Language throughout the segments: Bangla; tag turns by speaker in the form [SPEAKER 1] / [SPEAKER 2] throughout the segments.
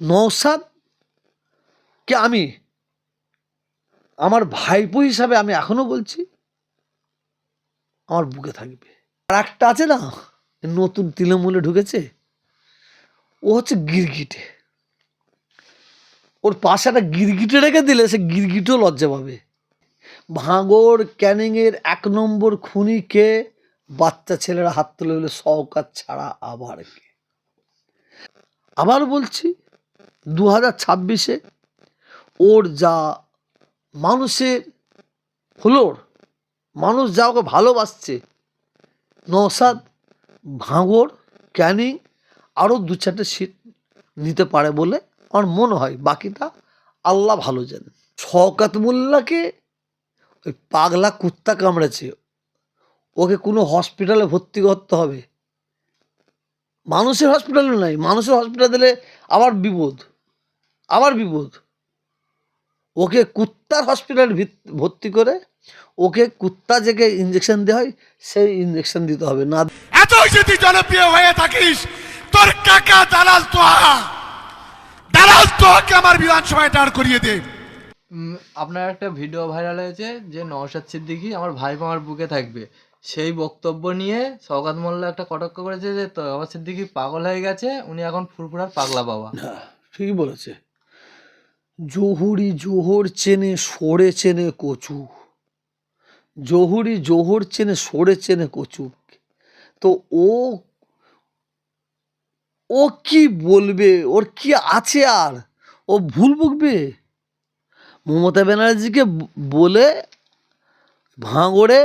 [SPEAKER 1] নৌসাদকে আমি? আমার ভাইপো হিসাবে আমি এখনও বলছি, আমার বুকে থাকবে। আর একটা আছে না নতুন তৃণমূলে ঢুকেছে, ও হচ্ছে গিরগিটে। ওর পাশে একটা গিরগিটে রেখে দিলে সে গিরগিটেও লজ্জা পাবে। ভাঙড় ক্যানিংয়ের এক নম্বর খুনিকে বাচ্চা ছেলেরা হাত তুলে হলে সওকাত ছাড়া আবার কে? আবার বলছি দু হাজার ছাব্বিশে ওর যা মানুষের হলোর, মানুষ যা ওকে ভালোবাসছে নসাদ ভাঙর ক্যানিং আরও দু চারটে সিট নিতে পারে বলে আমার মনে হয়। বাকিটা আল্লাহ ভালো জানে। শওকাত মোল্লাকে ওই পাগলা কুত্তা কামড়েছে। ওকে কোনো হসপিটালে ভর্তি করতে হবে। মানুষের হসপিটালে নাই। মানুষের হসপিটালে দিলে আবার বিপদ। আবার বিপদ। ওকে কুত্তার হসপিটালে ভর্তি করে ওকে কুত্তা যেকে ইঞ্জেকশন দেওয়া হয় সেই ইঞ্জেকশন দিতে হবে। না
[SPEAKER 2] এতই যদি জনপ্রিয় হয়ে থাকিস তোর কাকা দালাল তোহা। দালাল তোহাকে আমার বিধানসভায় দাঁড় করিয়ে দে।
[SPEAKER 3] আপনার একটা ভিডিও ভাইরাল হয়েছে যে নওশাদ সিদ্দিকী আমার ভাই আমার বুকে থাকবে। সেই বক্তব্য নিয়ে সৌগাত মোল্লা একটা কটাক্ষ করেছে যে নওশাদ সিদ্দিকী পাগল হয়ে গেছে, উনি এখন ফুরফুরার পাগলা বাবা।
[SPEAKER 1] ঠিকই বলেছে। জহুরি জোহর চেনে সরে চেনে কচু। জহুরি জোহর চেনে সরে চেনে কচু। তো ও ও কি বলবে? ওর কি আছে আর? ও ভুল বকবে? মমতা ব্যানার্জিকে বলে ভাঙড়ে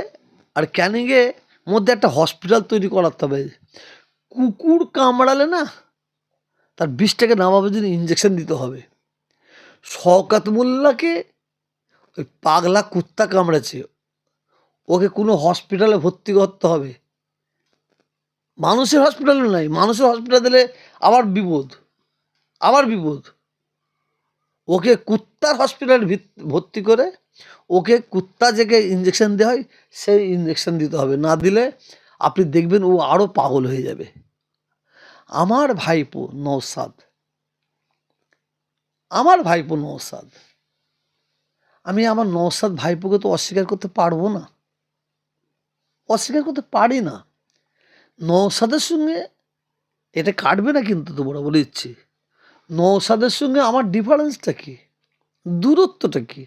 [SPEAKER 1] আর ক্যানিংয়ে মধ্যে একটা হসপিটাল তৈরি করাতে হবে। কুকুর কামড়ালে না তার বিষ টাকা নামাবে জন্য ইঞ্জেকশন দিতে হবে। শওকাত মোল্লাকে ওই পাগলা কুত্তা কামড়েছে। ওকে কোনো হসপিটালে ভর্তি করতে হবে। মানুষের হসপিটালে নাই মানুষের হসপিটালে দিলে আবার বিপদ আবার বিপদ। ওকে কুত্তার হসপিটালে ভর্তি করে ওকে কুত্তা যেকে ইঞ্জেকশন দেওয়া হয়, সেই ইঞ্জেকশন দিতে হবে। না দিলে আপনি দেখবেন ও আরও পাগল হয়ে যাবে। আমার ভাইপো নৌসাদ আমার ভাইপো নৌসাদ আমি আমার নৌসাদ ভাইপোকে তো অস্বীকার করতে পারব না। অস্বীকার করতে পারি না। নৌসাদের সঙ্গে এটা কাটবে না কিন্তু, তোমরা বলে দিচ্ছি। নৌসাদের সঙ্গে আমার ডিফারেন্সটা কী? দূরত্বটা কী?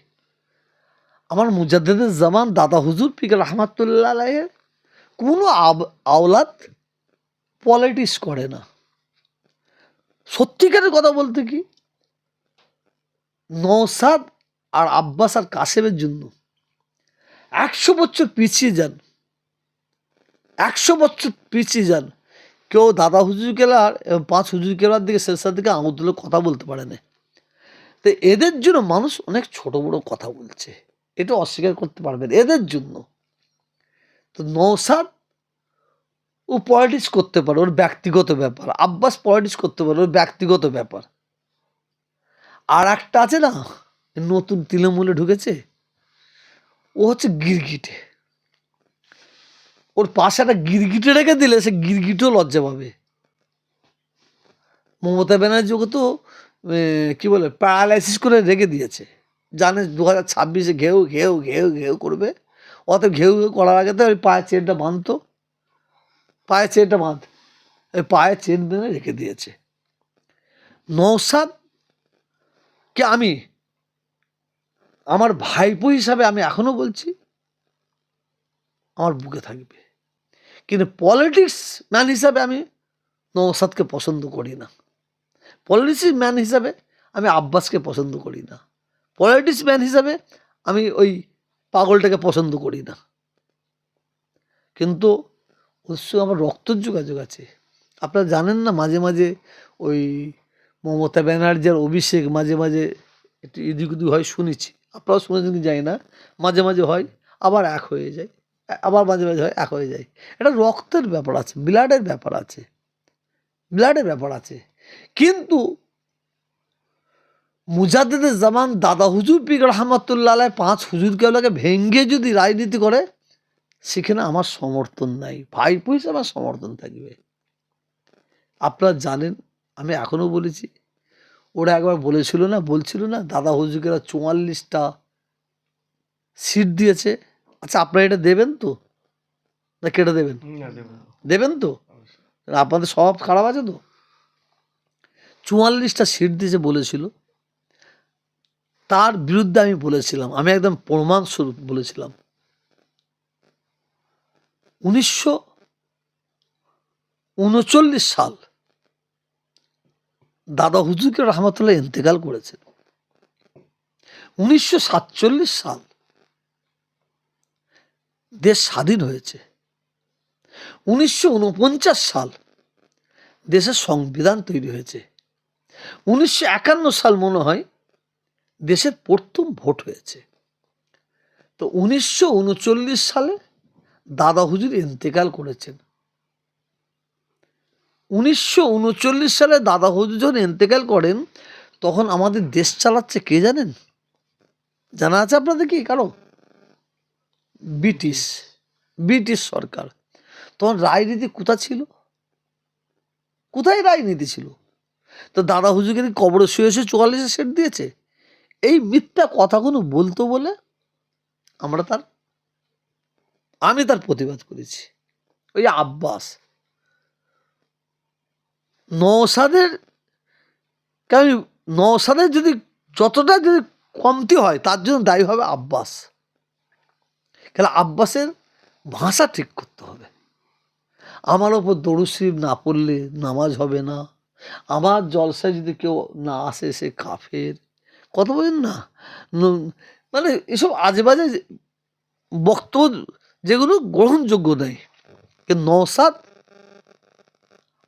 [SPEAKER 1] আমার মুজাদ্দেদের জামান দাদা হুজুর পিকার রহমাতুল্লাহ আলাইয়ের কোনো আওলাদ পলিটিক্স করে না। সত্যিকারের কথা বলতে কি? নৌসাদ আর আব্বাস আর কাসেমের জন্য একশো বছর পিছিয়ে যান। একশো বছর পিছিয়ে যান। কেউ দাদা হুজুর কেলার এবং পাঁচ হুজুর কেলার দিকে শেষের দিকে আঙুল তুলে কথা বলতে পারে না। তো এদের জন্য মানুষ অনেক ছোট বড় কথা বলছে। এটা অস্বীকার করতে পারবে না। এদের জন্য। তো নৌসাদ ও পলিটিক্স করতে পারে, ওর ব্যক্তিগত ব্যাপার। আব্বাস পলিটিক্স করতে পারে, ওর ব্যক্তিগত ব্যাপার। আর একটা আছে না, নতুন তৃণমূলে ঢুকেছে, ও হচ্ছে গিরগিটে। ওর পাশে একটা গিরগিটে রেখে দিলে সে গিরগিটেও লজ্জা পাবে। মমতা ব্যানার্জি ওকে তো কি বলে প্যারালাইসিস করে রেখে দিয়েছে। জানে দু হাজার ছাব্বিশে ঘেউ ঘেউ ঘেউ ঘেউ করবে। অত ঘেউ ঘেউ করার আগে তো ওই পায়ের চেনটা বাঁধতো। পায়ের চেনটা বাঁধ, ওই পায়ের চেন বেঁধে রেখে দিয়েছে। নৌসাদ কে আমি? আমার ভাইপো হিসাবে আমি এখনও বলছি, আমার বুকে থাকবে। কিন্তু পলিটিক্স ম্যান হিসাবে আমি নৌসাদকে পছন্দ করি না। পলিটিক্স ম্যান হিসাবে আমি আব্বাসকে পছন্দ করি না। পলিটিক্স ম্যান হিসাবে আমি ওই পাগলটাকে পছন্দ করি না। কিন্তু ওর সঙ্গে আমার রক্তর যোগাযোগ আছে আপনারা জানেন না মাঝে মাঝে ওই মমতা ব্যানার্জির অভিষেক মাঝে মাঝে একটু এদিক ওদিক হয় শুনেছি। আপনারাও শুনেছেন কি জানি না। মাঝে মাঝে হয়, আবার এক হয়ে যায়। আবার মাঝে মাঝে হয়, এক হয়ে যায়। এটা রক্তের ব্যাপার আছে, ব্লাডের ব্যাপার আছে, ব্লাডের ব্যাপার আছে। কিন্তু মুজাদ্দেদের জামান দাদা হুজুর পিক রহমাতুল্লাহ পাঁচ হুজুর কেউলাকে ভেঙ্গে যদি রাজনীতি করে, সেখানে আমার সমর্থন নাই। ভাইপো হিসেবে আমার সমর্থন থাকবে। আপনারা জানেন, আমি এখনও বলেছি, ওরা একবার বলেছিল না, বলছিল না, দাদা হুজুকেরা চুয়াল্লিশটা সিট দিয়েছে। আচ্ছা আপনারা এটা দেবেন তো? না কেটে দেবেন? দেবেন তো? আপনাদের স্বভাব খারাপ আছে তো? চুয়াল্লিশটা সিট দিয়েছে বলেছিল। তার বিরুদ্ধে আমি বলেছিলাম আমি একদম প্রমাণ স্বরূপ বলেছিলাম। উনিশশো উনচল্লিশ সাল দাদা হুজুরকে রহমতুল্লাহ ইন্তেকাল করেছেন। উনিশশো সাতচল্লিশ সাল দেশ স্বাধীন হয়েছে। উনিশশো উনপঞ্চাশ সাল দেশের সংবিধান তৈরি হয়েছে। উনিশশো একান্ন সাল মনে হয় দেশের প্রথম ভোট হয়েছে। তো উনিশশো উনচল্লিশ সালে দাদা হুজুর ইন্তেকাল করেছেন। উনিশশো উনচল্লিশ সালে দাদা হুজুর যখন ইন্তেকাল করেন, তখন আমাদের দেশ চালাচ্ছে কে জানেন? জানা আছে আপনাদের কি কারও? ব্রিটিশ ব্রিটিশ সরকার। তখন রাজনীতি কোথা ছিল? কোথায় রাজনীতি ছিল? তো দাদা হুজুরকে কি কবরে শুয়ে শুয়ে চুয়াল্লিশে সেট দিয়েছে। এই মিথ্যা কথাগুলো বলতো বলে আমরা তার, আমি তার প্রতিবাদ করেছি। ওই আব্বাস। নৌসাদের কারণ নৌসাদের যদি যতটা যদি কমতি হয়, তার জন্য দায়ী হবে আব্বাস। কেন আব্বাসের ভাষা ঠিক করতে হবে। আমার ওপর দরুশিব না পড়লে নামাজ হবে না। আমার জলসায় যদি কেউ না আসে সে কাফের। কত বলেন না? মানে এসব আজে বাজে বক্তব্য যেগুলো গ্রহণযোগ্য নেই। নসাদ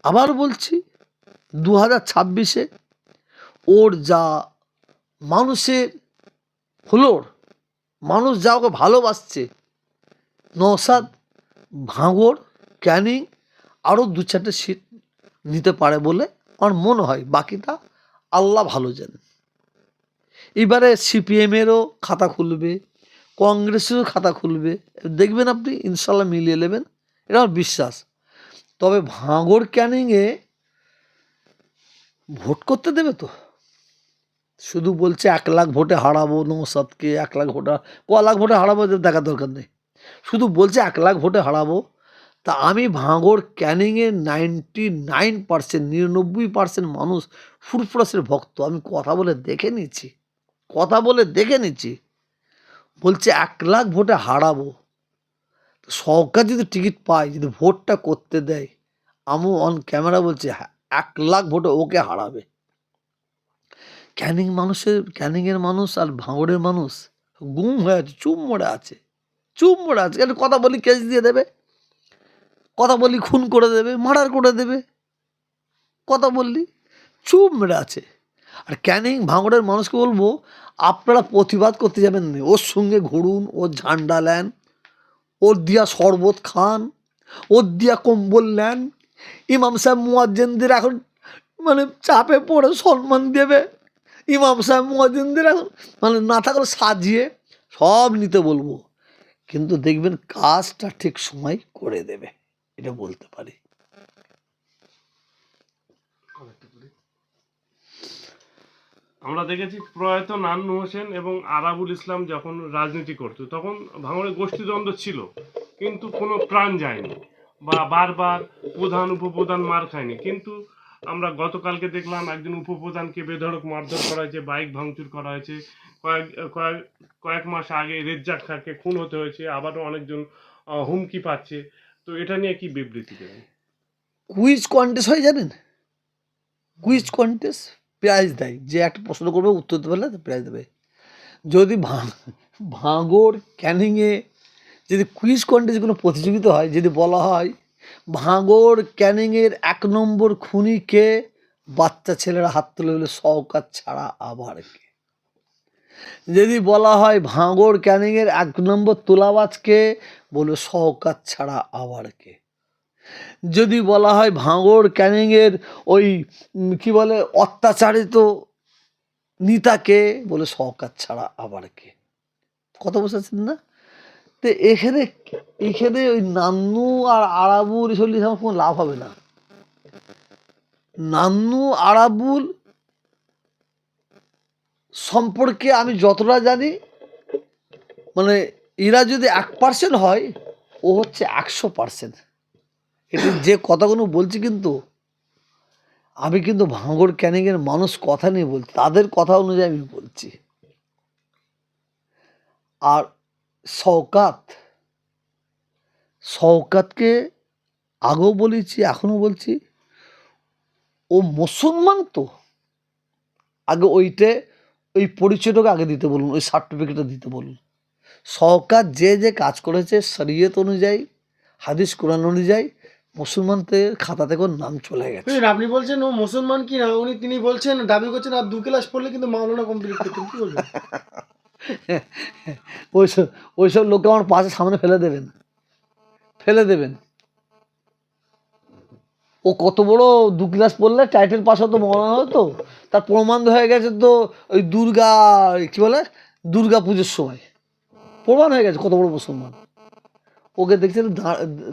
[SPEAKER 1] আবার বলছি দু হাজার ছাব্বিশে ওর যা মানুষের হলোর মানুষ যা ওকে ভালোবাসছে নসাদ ভাঙর ক্যানিং আরও দু চারটে সিট নিতে পারে বলে আমার মনে হয়। বাকিটা আল্লাহ ভালো জানেন। এবারে সিপিএমেরও খাতা খুলবে, কংগ্রেসেরও খাতা খুলবে, দেখবেন আপনি ইনশাল্লাহ মিলিয়ে নেবেন, এটা আমার বিশ্বাস। তবে ভাঙর ক্যানিংয়ে ভোট করতে দেবে তো? শুধু বলছে এক লাখ ভোটে হারাবো নৌসাদকে, এক লাখ ভোটে, ক লাখ ভোটে হারাবো দেখার দরকার নেই। শুধু বলছে এক লাখ ভোটে হারাবো। তা আমি ভাঙর ক্যানিংয়ে নাইনটি নাইন পার্সেন্ট নিরানব্বই পার্সেন্ট মানুষ ফুরফুরাসের ভক্ত। আমি কথা বলে দেখে নিচ্ছি, কথা বলে দেখে নিচ্ছি। বলছে এক লাখ ভোটে হারাবো। সরকার যদি টিকিট পায়, যদি ভোটটা করতে দেয়, আমি অন ক্যামেরা বলছে হ্যাঁ এক লাখ ভোটে ওকে হারাবে। ক্যানিং মানুষের, ক্যানিংয়ের মানুষ আর ভাঙড়ের মানুষ গুম হয়ে আছে, চুপ মরে আছে। আছে একটু কথা বলি কেস দিয়ে দেবে। কথা বলি খুন করে দেবে, মার্ডার করে দেবে। কথা বললি, চুপ মেরে আছে আর ক্যানিং ভাঙড়ের মানুষকে বলব, আপনারা প্রতিবাদ করতে যাবেন না। ওর সঙ্গে ঘুরুন, ওর ঝান্ডা নেন, ওর দিয়া শরবত খান, ওর দিয়া কম্বল নেন। ইমাম সাহেব, মুয়াজ্জেনদের এখন মানে চাপে পড়ে, সম্মান দেবে। ইমাম সাহেব, মুয়াজ্জেনদের এখন মানে না থাকলে সাজিয়ে সব নিতে বলব। কিন্তু দেখবেন কাজটা ঠিক সময় করে দেবে, এটা বলতে পারি।
[SPEAKER 4] আমরা দেখেছি প্রয়াত নান্নু হোসেন এবং আরাবুল ইসলাম যখন রাজনীতি করতো, তখন ভাঙড়ে গোষ্ঠীদ্বন্দ্ব ছিল, কিন্তু কোনো প্রাণ যায়নি বা বারবার প্রধান, উপপ্রধান মার খায়নি। কিন্তু আমরা গতকালকে দেখলাম একজন উপপ্রধানকে বেধড়ক মারধর করা হয়েছে, বাইক ভাঙচুর করা হয়েছে। কয়েক কয়েক কয়েক মাস আগে রেজ্জাক খাকে খুন হতে হয়েছে, আবারও অনেকজন হুমকি পাচ্ছে। তো এটা নিয়ে কি বিবৃতি দেবেন
[SPEAKER 1] কুইজ কন্টেস্ট হয় জানেন? কুইজ কন্টেস্ট প্রাইজ দেয়। যে একটা প্রশ্ন করবে, উত্তর দিতে পারলে প্রাইজ দেবে। যদি ভাঙ- ভাঙড় ক্যানিংয়ে যদি কুইজ কন্টেস্ট কোনো প্রতিযোগিতা হয়, যদি বলা হয় ভাঙড় ক্যানিংয়ের এক নম্বর খুনিকে বাচ্চা ছেলেরা হাত তুলে হলে শওকাত ছাড়া আবার কে? যদি বলা হয় ভাঙড় ক্যানিংয়ের এক নম্বর তোলাবাজকে, বলে শওকাত ছাড়া আবার কে? যদি বলা হয় ভাঙড় ক্যানিংয়ের ওই কি বলে, অত্যাচারিত নিতাকে, বলে সরকার ছাড়া আবার কে? কত বুঝেছেন না? তো এখানে এখানে ওই নান্নু আর আরাবুল এসব লিখে আমার কোনো লাভ হবে না। নান্নু, আরাবুল সম্পর্কে আমি যতটা জানি মানে এরা যদি এক পার্সেন্ট হয়, ও হচ্ছে একশো পার্সেন্ট এটা যে কথাগুলো বলছি কিন্তু, আমি কিন্তু ভাঙড় ক্যানিংয়ের মানুষ কথা নিয়ে বলছি, তাদের কথা অনুযায়ী আমি বলছি। আর শওকাত। শওকাতকে আগেও বলেছি, এখনও বলছি, ও মুসলমান তো। আগে ওইটে, ওই পরিচয়টাকে আগে দিতে বলুন, ওই সার্টিফিকেটটা দিতে বলুন। সরকার যে যে কাজ করেছে, শরীয়ত অনুযায়ী, হাদিস, কোরআন অনুযায়ী, মুসলমানদের খাতা থেকে নাম চলে গেছে।
[SPEAKER 5] আপনি বলছেন ও মুসলমান কি না উনি, তিনি বলছেন, দাবি করছেন, আর দু ক্লাস পড়লে কিন্তু মাওলানা কমপ্লিট করতেন, কি বলবেন?
[SPEAKER 1] ওইসব ওইসব লোককে আমার পাশে সামনে ফেলে দেবেন। ফেলে দেবেন। ও কত বড় দু ক্লাস পড়লে টাইটেল পাস হতো মনে হতো, তার প্রমাণ হয়ে গেছে তো ওই দুর্গা, কি বলে? দুর্গা পুজোর সময়। প্রমাণ হয়ে গেছে কত বড় মুসলমান। ওকে দেখছেন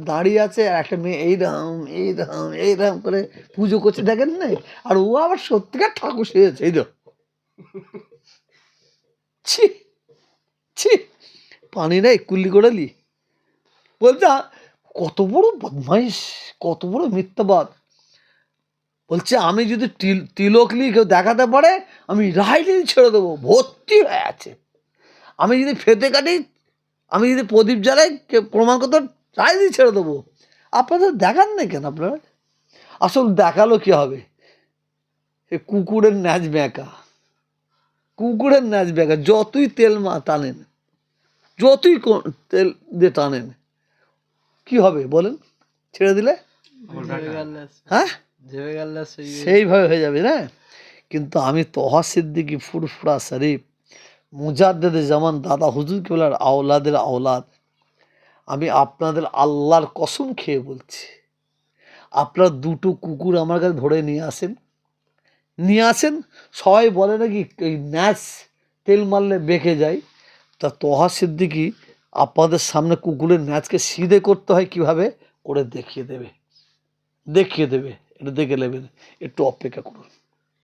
[SPEAKER 1] দাঁড়িয়ে আছে আর একটা মেয়ে, এই রাম এই রাম এই রাম করে পুজো করছে। দেখেন না আর ও আবার সত্যিকার ঠাকুর সেজেছে, এই তো ছি ছি, পানি নাই, কুল্লি করালি বলছে, কত বড় বদমাইশ, কত বড় মিথ্যাবাদ। বলছে, আমি যদি তিল- তিলক নিয়ে কেউ দেখাতে পারে, আমি রাইলেই ছেড়ে দেবো, ভর্তি হয়ে আছে। আমি যদি ফেতে কাটি, আমি যদি প্রদীপ জ্বালাই প্রমাণ করতে রাইলেই ছেড়ে দেবো। আপনাদের দেখান না কেন আপনারা? আসল দেখাল কি হবে? এ কুকুরের ন্যাচ ব্যাঁকা কুকুরের নাচ বেগা যতই তেল মা টানেন, যতই তেল দিয়ে টানেন, কি হবে বলেন? ছেড়ে দিলে? হ্যাঁ? সেইভাবে হয়ে যাবে না? কিন্তু আমি তহা সিদ্দিকি, ফুরফুরা, শরীফ, মুজাদ্দেদ জামান, দাদা হুজুর কেবলার আওলাদের আওলাদ, আমি আপনাদের আল্লাহর কসম খেয়ে বলছি, আপনার দুটো কুকুর আমার কাছে ধরে নিয়ে আসেন নিয়ে আসেন। সবাই বলে নাকি এই ন্যাচ তেল মারলে বেঁকে যায়। তা তহা সিদ্দিকি আপনাদের সামনে কুকুরের ন্যাচকে সিধে করতে হয় কীভাবে? করে দেখিয়ে দেবে। দেখিয়ে দেবে। এটা দেখে নেবেন। একটু অপেক্ষা করুন।